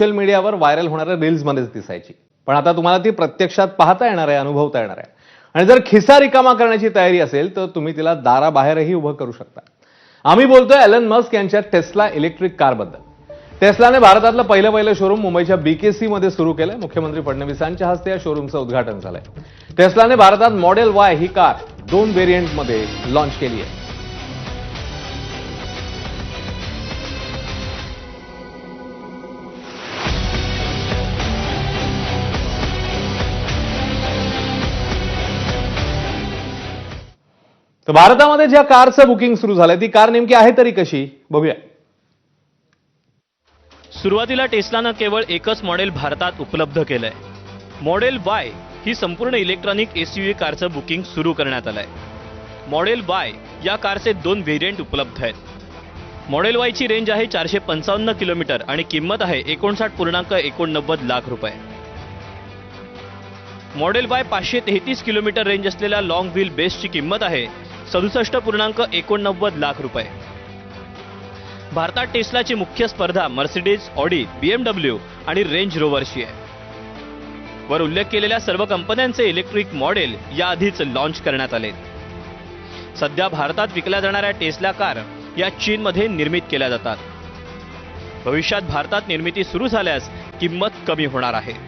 Social मीडियावर viral होणाऱ्या रील्समध्येच दिसायची. पण आता तुम्हाला ती प्रत्यक्षात पाहता येणार आहे अनुभवता येणार आहे. आणि जर खिसा रिकामा करण्याची तयारी असेल तर तुम्ही तिला दाराबाहेरही उभं करू शकता. आम्ही बोलतोय एलन मस्क यांच्या टेस्ला इलेक्ट्रिक कारबद्दल. टेस्लाने भारतातलं पहिलं पहिलं शोरूम मुंबईच्या बीकेसी मध्ये सुरू केलंय. मुख्यमंत्री फडणवीसांच्या हस्ते या शोरूमचं उद्घाटन झालंय. टेस्लाने भारतात मॉडेल वाय ही कार दोन व्हेरियंटमध्ये लॉन्च केली आहे तर भारतामध्ये ज्या कारचं बुकिंग सुरू झालंय ती कार नेमकी आहे तरी कशी? बघूया. सुरुवातीला टेस्लानं केवळ एकच मॉडेल भारतात उपलब्ध केलंय. मॉडेल वाय ही संपूर्ण इलेक्ट्रॉनिक एसयूव्ही कारचं बुकिंग सुरू करण्यात आलंय. मॉडेल वाय या कारचे दोन व्हेरियंट उपलब्ध आहेत. मॉडेल वायची रेंज आहे चारशे पंचावन्न किलोमीटर आणि किंमत आहे एकोणसाठ पूर्णांक एकोणनव्वद लाख रुपये. मॉडेल वाय पाचशे तेहतीस किलोमीटर रेंज असलेल्या लॉंग व्हील बेसची किंमत आहे सदुसष्ट पूर्णांक एकोणनव्वद लाख रुपये. भारतात टेस्लाची मुख्य स्पर्धा मर्सिडीज ऑडी बीएमडब्ल्यू आणि रेंज रोवरशी आहे. वर उल्लेख केलेल्या सर्व कंपन्यांचे इलेक्ट्रिक मॉडेल याआधीच लॉन्च करण्यात आले. सध्या भारतात विकल्या जाणाऱ्या टेस्ला कार या चीनमध्ये निर्मित केल्या जातात. भविष्यात भारतात निर्मिती सुरू झाल्यास किंमत कमी होणार आहे.